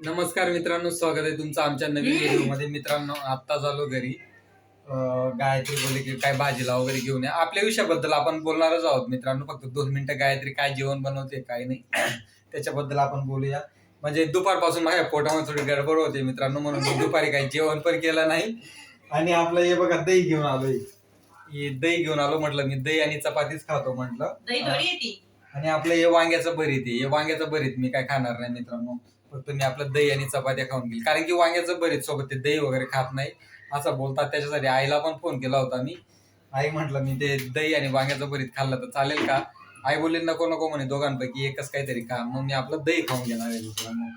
नमस्कार मित्रांनो स्वागत आहे तुमचं आमच्या नवीन व्हिडिओमध्ये मित्रांनो आत्ता झालो घरी. गायत्री बोलले की काय भाजीला वगैरे घेऊन या. आपल्या विषयाबद्दल आपण बोलणारच आहोत मित्रांनो फक्त दोन मिनिटं गायत्री काय जेवण बनवते काय नाही. त्याच्याबद्दल आपण बोलूया. म्हणजे दुपारपासून माझ्या पोटामध्ये थोडी गडबड होते मित्रांनो म्हणून दुपारी काही जेवण पण केलं नाही. आणि आपलं हे बघा दही घेऊन आलोय. हे दही घेऊन आलो म्हटलं मी दही आणि चपातीच खातो म्हटलं. आणि आपलं हे वांग्याचं भरीत आहे. हे वांग्याचं भरीत मी काय खाणार नाही मित्रांनो. फक्त मी आपलं दही आणि चपात्या खाऊन घेईल. कारण की वांग्याचं बरेच सोबत ते दही वगैरे खात नाही. असं बोलतात. त्याच्यासाठी आईला पण फोन केला होता मी. आई म्हटलं मी ते दही आणि वांग्याचं बरीत खाल्लं तर चालेल का? आई बोलली नको नको म्हणे दोघांपैकी एकच काहीतरी खा. मग मी आपलं दही खाऊन घेणार आहे मित्रांनो.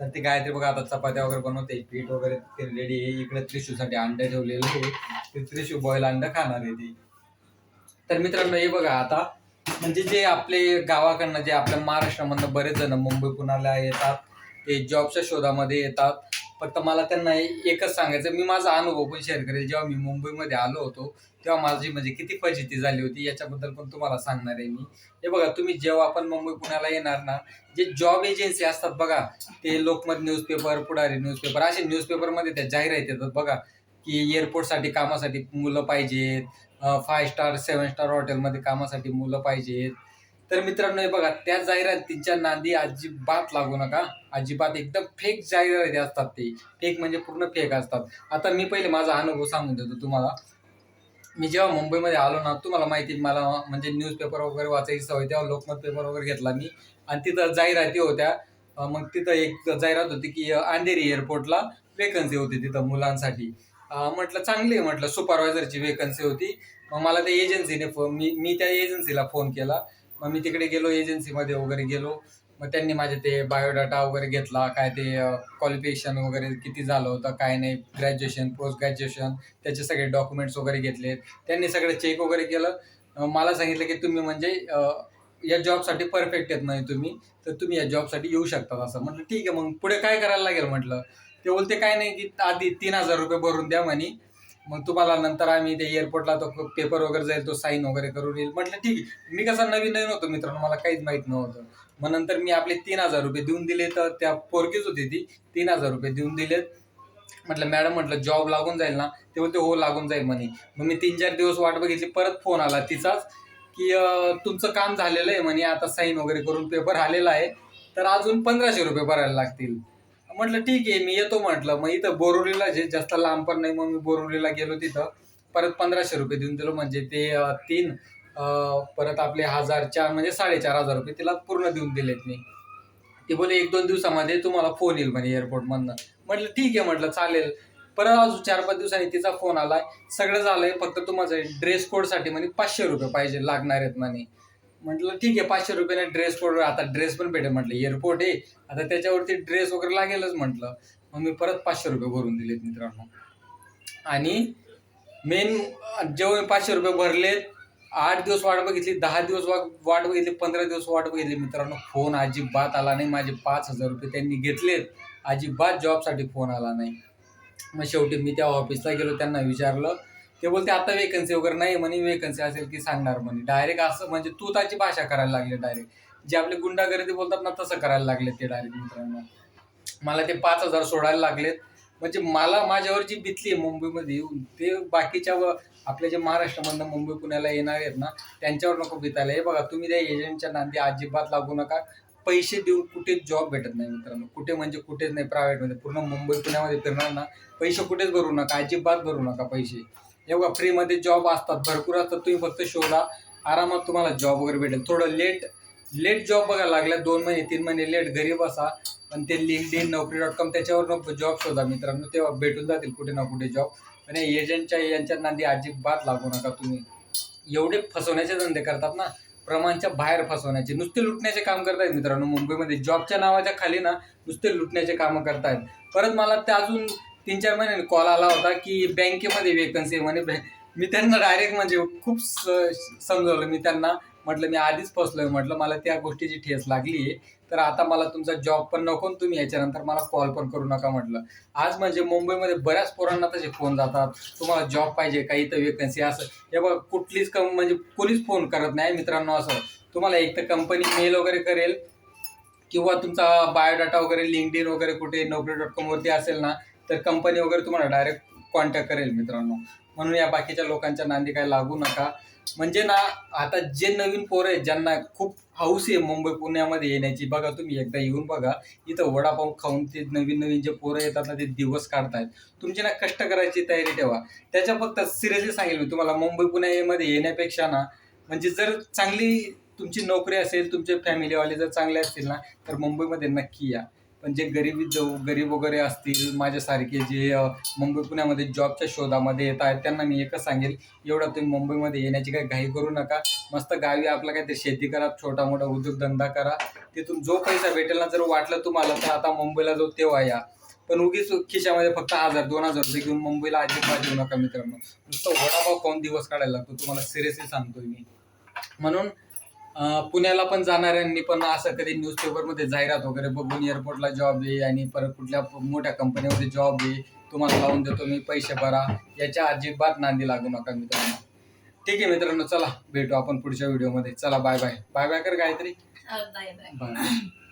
तर ती गायत्री बघा आता चपात्या वगैरे बनवते. पीठ वगैरे ते रेडी आहे. इकडे त्रिशूसाठी अंडे ठेवलेले आहे. ते त्रिशू बॉईल अंडं खाणार आहे ते. तर मित्रांनो हे बघा आता. म्हणजे जे आपले गावाकडनं जे आपल्या महाराष्ट्रामधनं बरेच जण मुंबई पुण्याला येतात. ते जॉबच्या शोधामध्ये येतात. फक्त मला त्यांना एकच सांगायचं मी माझा अनुभव पण शेअर करेल. जेव्हा मी मुंबईमध्ये आलो होतो तेव्हा माझी म्हणजे किती फजिती झाली होती याच्याबद्दल पण तुम्हाला सांगणार आहे मी. हे बघा तुम्ही जेव्हा आपण मुंबई पुण्याला येणार ना जे जॉब एजन्सी असतात बघा ते लोकमत न्यूजपेपर पुढारी न्यूजपेपर असे न्यूजपेपरमध्ये त्या जाहिरात येतात बघा की एअरपोर्टसाठी कामासाठी मुलं पाहिजेत फाय स्टार सेवन स्टार हॉटेलमध्ये कामासाठी मुलं पाहिजेत तर मित्रांनो हे बघा त्या जाहिरातींच्या नांदी अजिबात लागू नका. अजिबात एकदम फेक जाहिराती असतात ते. फेक म्हणजे पूर्ण फेक असतात. आता मी पहिले माझा अनुभव सांगून देतो तुम्हाला. मी जेव्हा मुंबईमध्ये आलो ना तुम्हाला माहिती मला म्हणजे न्यूजपेपर वगैरे वाचायची सवय तेव्हा लोकमत पेपर वगैरे घेतला मी. आणि तिथं जाहिराती होत्या. मग तिथं एक जाहिरात होती की अंधेरी एअरपोर्टला वेकन्सी होती तिथं मुलांसाठी. म्हटलं चांगली आहे म्हटलं सुपरवायझरची वेकन्सी होती. मग मला त्या एजन्सीने फोन मी मी त्या एजन्सीला फोन केला. मग मी तिकडे गेलो एजन्सीमध्ये वगैरे गेलो. मग त्यांनी माझे ते बायोडाटा वगैरे घेतला काय ते क्वालिफिकेशन वगैरे किती झालं होतं काय नाही ग्रॅज्युएशन पोस्ट ग्रॅज्युएशन त्याचे सगळे डॉक्युमेंट्स वगैरे घेतले. त्यांनी सगळं चेक वगैरे केलं. मला सांगितलं की तुम्ही म्हणजे या जॉबसाठी परफेक्ट येत नाही तुम्ही तर तुम्ही या जॉबसाठी येऊ शकता असं. म्हटलं ठीक आहे मग पुढे काय करायला लागेल म्हटलं? ते बोलते काय नाही की आधी तीन हजार रुपये भरून द्या म्हणे मग तुम्हाला नंतर आम्ही ते एअरपोर्टला तो पेपर वगैरे जाईल तो साईन वगैरे करून येईल. म्हटलं ठीक आहे. मी कसा नवीन नवीन होतो मित्रांनो मला काहीच माहीत नव्हतं. मग नंतर मी आपले तीन हजार रुपये देऊन दिले तर त्या पोरगीच होती ती. तीन हजार रुपये देऊन दिलेत म्हटलं मॅडम म्हटलं जॉब लागून जाईल ना? ते बोलते हो लागून जाईल म्हणे. मग मी तीन चार दिवस वाट बघितली परत फोन आला तिचाच की तुमचं काम झालेलं आहे म्हणे आता साईन वगैरे करून पेपर आलेला आहे तर अजून पंधराशे रुपये भरायला लागतील. म्हटलं ठीक आहे मी येतो म्हटलं. मग इथं बोरोलीला जे जास्त लांब पण नाही मग मी बोरोलीला गेलो तिथं. परत पंधराशे रुपये देऊन दिलो म्हणजे ते तीन परत आपले हजार चार म्हणजे साडेचार हजार रुपये तिला पूर्ण देऊन दिलेत मी. ते बोले एक दोन दिवसामध्ये तुम्हाला फोन येईल म्हणे एअरपोर्टमधनं म्हटलं ठीक आहे म्हटलं चालेल. परत अजून चार पाच दिवसांनी तिचा फोन आलाय. सगळं झालंय फक्त तुम्हाला ड्रेस कोडसाठी म्हणे पाचशे रुपये पाहिजे लागणार आहेत म्हणे. म्हटलं ठीक आहे पाचशे रुपयाने ड्रेस कोड आता ड्रेस पण भेटेल म्हटलं. एअरपोर्ट आहे. आता त्याच्यावरती ड्रेस वगैरे लागेलच म्हटलं. मग मी परत पाचशे रुपये भरून दिलेत मित्रांनो. आणि मेन जेव्हा मी पाचशे रुपये भरलेत आठ दिवस वाट बघितली दहा दिवस वा- वाट बघितली पंधरा दिवस वाट बघितली मित्रांनो फोन अजिबात आला नाही. माझे पाच हजार रुपये त्यांनी घेतलेत. अजिबात जॉबसाठी फोन आला नाही. मग शेवटी मी त्या ऑफिसला गेलो त्यांना विचारलं ते बोलते आता वेकन्सी वगैरे नाही म्हणे वेकन्सी असेल की सांगणार म्हणे. डायरेक्ट असं म्हणजे तू त्याची भाषा करायला लागले डायरेक्ट जे आपले गुंडागर्दी बोलतात ना तसं करायला लागले ते डायरेक्ट मित्रांनो. मला ते पाच हजार सोडायला लागलेत. म्हणजे मला माझ्यावर जी बितली आहे मुंबईमध्ये येऊन ते बाकीच्या व आपल्या जे महाराष्ट्रामधनं मुंबई पुण्याला येणार आहेत ना त्यांच्यावर नको बितायला हे बघा तुम्ही त्या एजंटच्या नांदी अजिबात लागू नका. पैसे देऊन कुठेच जॉब भेटत नाही मित्रांनो. कुठे म्हणजे कुठेच नाही प्रायव्हेटमध्ये पूर्ण मुंबई पुण्यामध्ये फिरणार ना पैसे कुठेच भरू नका अजिबात भरू नका पैसे. एवढा फ्रीमध्ये जॉब असतात भरपूर असतात. तुम्ही फक्त शोधा. आरामात तुम्हाला जॉब वगैरे भेटेल. थोडं लेट लेट जॉब बघायला लागल्या. दोन महिने तीन महिने लेट घरी बसा पण ते LinkedIn Naukri dot com त्याच्यावर जॉब शोधा मित्रांनो. तेव्हा भेटून जातील कुठे ना कुठे जॉब आणि एजंटच्या यांच्या नांदी अजिबात लागू नका तुम्ही. एवढे फसवण्याचे धंदे करतात ना. प्रमाणच्या बाहेर फसवण्याचे. नुसते लुटण्याचे काम करतायत मित्रांनो. मुंबईमध्ये जॉबच्या नावाच्या खाली ना नुसते लुटण्याचे कामं करतायत. परत मला ते अजून तीन चार महिन्याने कॉल आला होता की बँकेमध्ये वेकन्सी म्हणे. मी त्यांना डायरेक्ट म्हणजे खूप समजवलं मी त्यांना. म्हटलं मी आधीच फसलोय. म्हटलं मला त्या गोष्टीची ठेस लागली आहे. तर आता मला तुमचा जॉब पण नको तुम्ही याच्यानंतर मला कॉल पण करू नका म्हटलं. आज म्हणजे मुंबईमध्ये बऱ्याच पोरांना तसे फोन जातात. तुम्हाला जॉब पाहिजे काही तर वेकन्सी असं. हे बघा कुठलीच कम म्हणजे कोणीच फोन करत नाही मित्रांनो असं. तुम्हाला एक तर कंपनी मेल वगैरे करेल किंवा तुमचा बायोडाटा वगैरे लिंकडिन वगैरे कुठे नोकरी डॉट कॉमवरती असेल ना तर कंपनी वगैरे तुम्हाला डायरेक्ट कॉन्टॅक्ट करेल मित्रांनो. म्हणून या बाकीच्या लोकांच्या नांदी काय लागू नका. म्हणजे ना आता जे नवीन पोरं आहेत ज्यांना खूप हाऊस आहे मुंबई पुण्यामध्ये येण्याची बघा तुम्ही एकदा येऊन बघा. इथं वडापाव खाऊन ते नवीन नवीन जे पोरं येतात ना ते दिवस काढतायत. तुमची ना कष्ट करायची तयारी ठेवा. त्याच्या फक्त सिरियसली सांगेल मी तुम्हाला मुंबई पुण्यामध्ये येण्यापेक्षा ना म्हणजे जर चांगली तुमची नोकरी असेल तुमचे फॅमिलीवाले जर चांगले असतील ना तर मुंबईमध्ये नक्की या. पण जे गरीब जो गरीब वगैरे असतील माझ्यासारखे जे मुंबई पुण्यामध्ये जॉबच्या शोधामध्ये येत आहेत त्यांना मी एकच सांगेल एवढा तुम्ही मुंबईमध्ये येण्याची काही घाई करू नका. मस्त गावी आपला काहीतरी शेती करा छोटा मोठा उद्योगधंदा करा. तिथून जो पैसा भेटेल ना जर वाटलं तुम्हाला तर आता मुंबईला जो तेव्हा या. पण उगीच खिशामध्ये फक्त हजार दोन हजार रुपये घेऊन मुंबईला अजिबात येऊ नका मित्रांनो. नुसतं वडापाव कोण दिवस काढायला लागतो तुम्हाला सिरियसली सांगतोय मी. म्हणून पुण्याला पण जाणाऱ्यांनी पण असं कधी न्यूजपेपरमध्ये जाहिरात वगैरे बघून एअरपोर्टला जॉब आहे आणि परत कुठल्या मोठ्या कंपनीमध्ये जॉब आहे तुम्हाला लावून देतो मी पैसे भरा. याच्या अजिबात नांदी लागू नका मित्रांनो. ठीक आहे मित्रांनो चला भेटू आपण पुढच्या व्हिडिओमध्ये चला बाय बाय बाय बाय कर काहीतरी बाय बाय